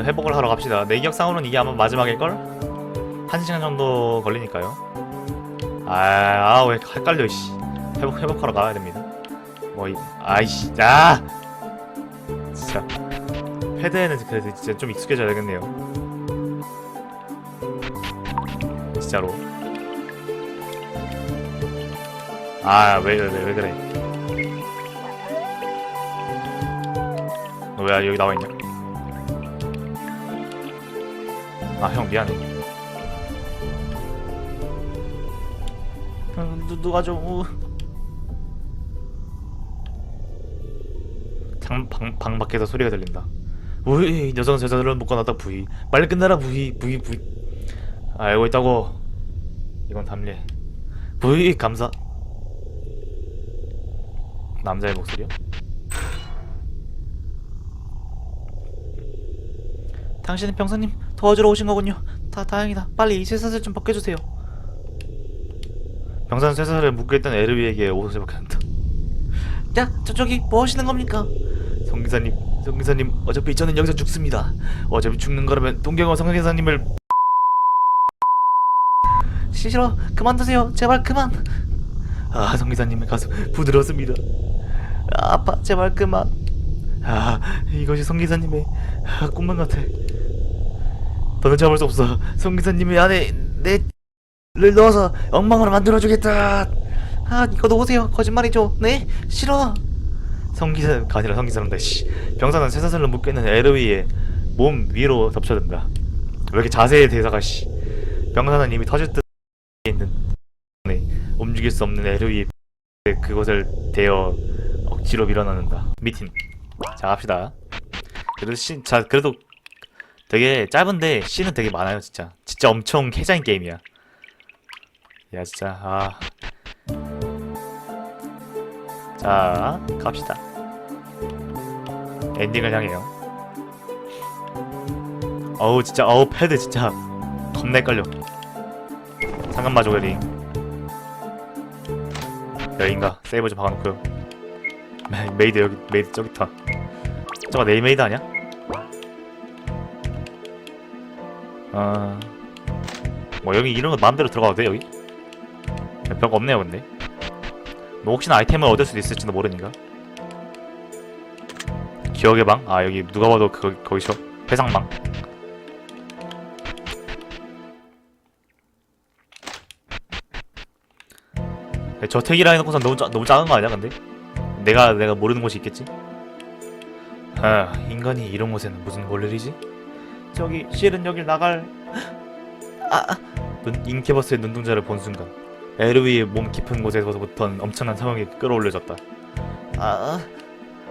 자 일단은 회복을 하러 갑시다. 내 기억상으로는 이게 아마 마지막일걸? 한 시간 정도 걸리니까요. 아왜 헷갈려 씨. 회복 회복하러 가야 됩니다. 뭐 이, 아이씨 야 진짜. 패드에는 그래도 진짜 좀 익숙해져야 되겠네요. 진짜로. 아왜 왜 왜 그래? 너 왜 여기 나와 있냐 아 형 미안해. 어, 누, 누가 좀 우... 장, 방, 방 밖에서 소리가 들린다. 우이 녀석은 제자들을 묶어놨다 부이. 빨리 끝내라 부이 부이 부이. 알고 있다고. 이건 담례. 부이 감사. 남자의 목소리요? 당신은 병사님 도와주러 오신 거군요. 다 다행이다. 빨리 이 쇠사슬 좀 벗겨주세요. 병사는 쇠사슬을 묶여 있던 에르비에게 옷을 벗겨낸다. 야, 저쪽이 뭐 하시는 겁니까? 성기사님, 성기사님, 어차피 저는 여기서 죽습니다. 어차피 죽는 거라면 동경호 성기사님을 싫어, 그만두세요. 제발 그만. 아, 성기사님의 가슴 부드럽습니다. 아, 아파, 제발 그만. 아, 이것이 성기사님의 아, 꿈만 같아. 더는 참을 수 없어. 성기사님의 안에 내를 넣어서 엉망으로 만들어주겠다. 아, 이거 놓으세요. 거짓말이죠. 네? 싫어. 성기사가 아니라 성기사란다. 씨. 병사는 쇠사슬로 묶여있는 에르 위에 몸 위로 덮쳐든다. 왜 이렇게 자세히 대사가 씨. 병사는 이미 터질 듯 있는 네, 움직일 수 없는 에르 위에 그것을 대어 억지로 밀어넣는다. 미팅. 자 갑시다. 그래도 신, 자 그래도 되게 짧은데 씬은 되게 많아요 진짜. 진짜 엄청 해자인 게임이야. 야 진짜 아. 자 갑시다. 엔딩을 향해요. 어우 진짜 어우 패드 진짜 겁나 헷갈려. 상관마 조회링. 여인가 세이버 좀 박아놓고요. 메- 메이드 여기 메이드 저기 있다. 저거 네일 메이드 아니야? 아. 뭐 여기 이런 거 마음대로 들어가도 돼 여기? 별거 없네요 근데. 뭐 혹시나 아이템을 얻을 수도 있을지도 모르니까. 기억의 방? 아 여기 누가 봐도 그 거기서 회상방. 저택이라 해놓고선 너무 짜, 너무 작은 거 아니야 근데? 내가 내가 모르는 곳이 있겠지? 아 인간이 이런 곳에는 무슨 볼 일이지? 저기 실은 여길 나갈 아. 눈, 인케버스의 눈동자를 본 순간 에르위의 몸 깊은 곳에서부터는 엄청난 상황이 끌어올려졌다. 아.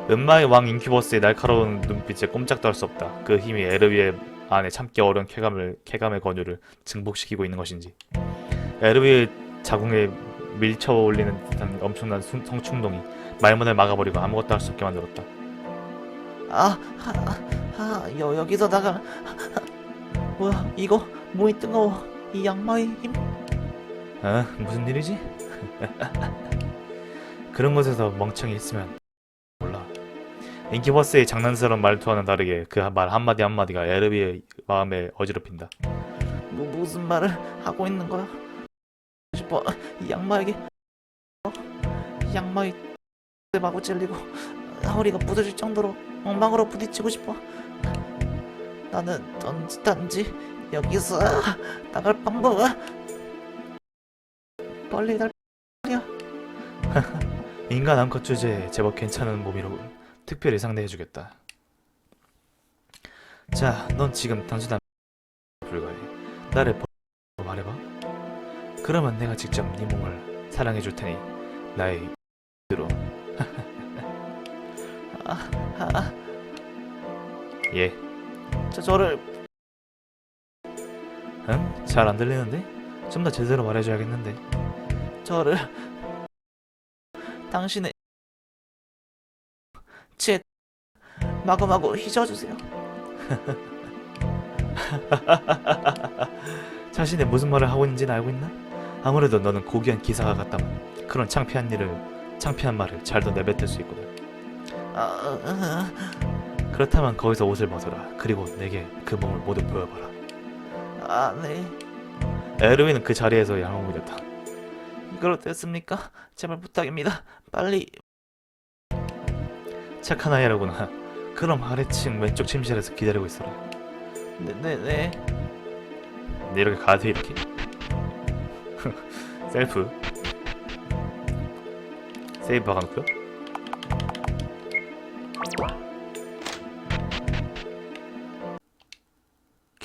은마의 왕 인큐버스의 날카로운 눈빛에 꼼짝도 할 수 없다. 그 힘이 에르위의 안에 참기 어려운 쾌감을 쾌감의 권유를 증폭시키고 있는 것인지. 에르위의 자궁에 밀쳐 올리는 듯한 엄청난 순- 성충동이 말문을 막아버리고 아무것도 할 수 없게 만들었다. 아, 아, 아, 여, 여기서 나가. 뭐야, 이거 몸이 뜨거워. 이 양마의 힘. 아, 무슨 일이지? 그런 곳에서 멍청이 있으면 몰라. 인키버스의 장난스러운 말투와는 다르게 그 말 한마디 한마디가 에르비의 마음에 어지럽힌다. 뭐, 무슨 말을 하고 있는 거야? 싶어 이 양마에게 어? 이 양마의 마구 찔리고 허리가 부서질 정도로 엉망으로 부딪히고 싶어 나는 던지 단지 여기서 나갈 방법 빨리 날 말이야 인간 암컷 주제에 제법 괜찮은 몸이로군 특별히 상대해주겠다. 자 넌 지금 단순한 불과해 나를 보 말해봐. 그러면 내가 직접 네 몸을 사랑해 줄 테니 나의 으로. 아, 아, 예. 저 저를 응? 잘 안 들리는데? 좀 더 제대로 말해줘야겠는데. 저를 당신의 제 마구마구 휘저어주세요. 자신이 무슨 말을 하고 있는지는 알고 있나? 아무래도 너는 고귀한 기사가 같다면 그런 창피한 일을 창피한 말을 잘 더 내뱉을 수 있거든. 아, 아, 그렇다면 거기서 옷을 벗어라. 그리고 내게 그 몸을 모두 보여봐라. 아, 네. 에르윈은 그 자리에서 양호이 됐다. 이걸로 됐습니까? 제발 부탁입니다. 빨리. 착한 아이라구나. 그럼 아래층 왼쪽 침실에서 기다리고 있어라. 네, 네, 네. 네 이렇게 돼, 이렇게. 셀프. 세이브 박아놓고요.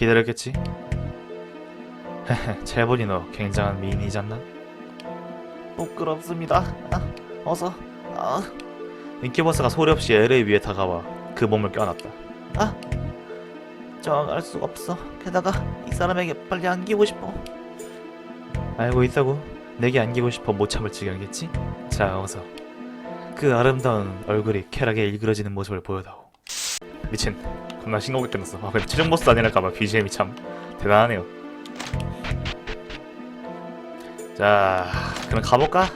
기다렸겠지? 헤헤, 제보니 너 굉장한 미인이잖나? 부끄럽습니다. 아, 어서. 아. 인큐버스가 소리 없이 LA 위에 다가와 그 몸을 껴안았다. 아, 정할 수가 없어. 게다가 이 사람에게 빨리 안기고 싶어. 알고 있다고? 내게 안기고 싶어 못 참을 지경이겠지? 자, 어서. 그 아름다운 얼굴이 쾌락에 일그러지는 모습을 보여다오. 미친. 겁나 싱겁게 끝났어. 아, 근데 최종 보스 아니랄까봐 BGM이 참 대단하네요. 자, 그럼 가볼까? 야,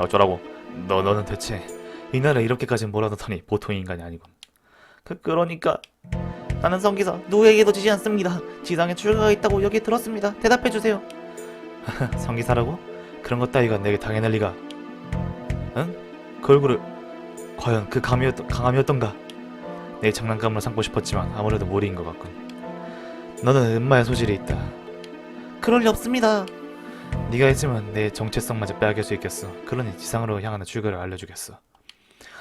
어쩌라고? 너 너는 대체 이 나라 이렇게까지 몰아넣다니 보통 인간이 아니군. 그 그러니까 나는 성기사 누구에게도 지지 않습니다. 지상에 출가가 있다고 여기 들었습니다. 대답해 주세요. 성기사라고? 그런 것 따위가 내게 당해낼 리가? 응? 그 얼굴을 과연 그 감이었 강함이었던가? 내 장난감으로 삼고 싶었지만 아무래도 무리인 것 같군. 너는 음마의 소질이 있다. 그럴 리 없습니다. 네가 있으면 내 정체성마저 빼앗길 수 있겠어. 그러니 지상으로 향하는 출구를 알려주겠어.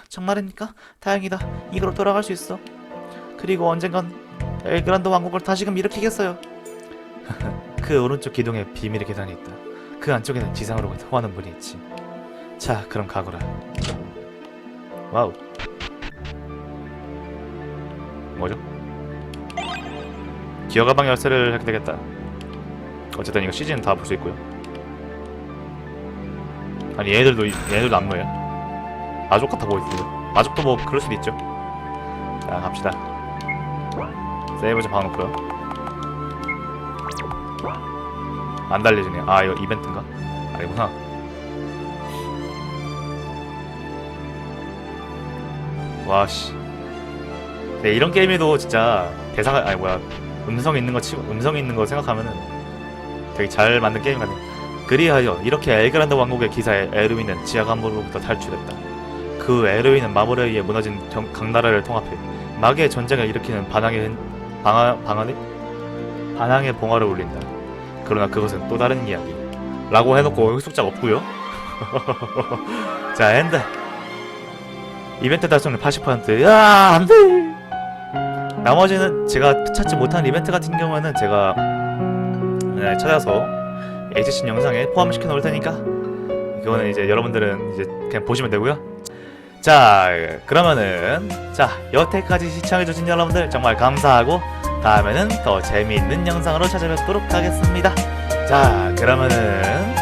정말입니까? 다행이다. 이걸로 돌아갈 수 있어. 그리고 언젠간 엘그란드 왕국을 다시금 일으키겠어요. 그 오른쪽 기둥에 비밀의 계단이 있다. 그 안쪽에는 지상으로 통하는 문이 있지. 자, 그럼 가거라. 와우. 뭐죠? 기어 가방 열쇠를 하게 되겠다. 어쨌든 이거 시즌 다 볼 수 있고요. 아니 얘네들도 얘네들도 안무예요. 마족 같아 보이는데. 마족도 뭐 그럴 수도 있죠. 자 갑시다. 세이브 좀 봐놓고요. 안 달려지네. 아 이거 이벤트인가? 아니구나. 와씨. 네 이런 게임에도 진짜 대사가 아니 뭐야 음성 있는 거 치고 음성 있는 거 생각하면은 되게 잘 만든 게임 같네. 그리하여 이렇게 엘그란드 왕국의 기사에 에르윈은 지하 감옥으로부터 탈출했다. 그 에르윈은 마물에 의해 무너진 경- 강나라를 통합해 마계의 전쟁을 일으키는 반항의 방아, 방안에 반항의 봉화를 울린다. 그러나 그것은 또 다른 이야기. 라고 해놓고 여기 숙작 없고요. 자 엔드. 이벤트 달성률 80%. 야 안 돼. 나머지는 제가 찾지 못한 이벤트 같은 경우에는 제가 네, 찾아서 에이지신 영상에 포함시켜 놓을 테니까 이거는 이제 여러분들은 이제 그냥 보시면 되고요. 자 그러면은 자 여태까지 시청해주신 여러분들 정말 감사하고 다음에는 더 재미있는 영상으로 찾아뵙도록 하겠습니다. 자 그러면은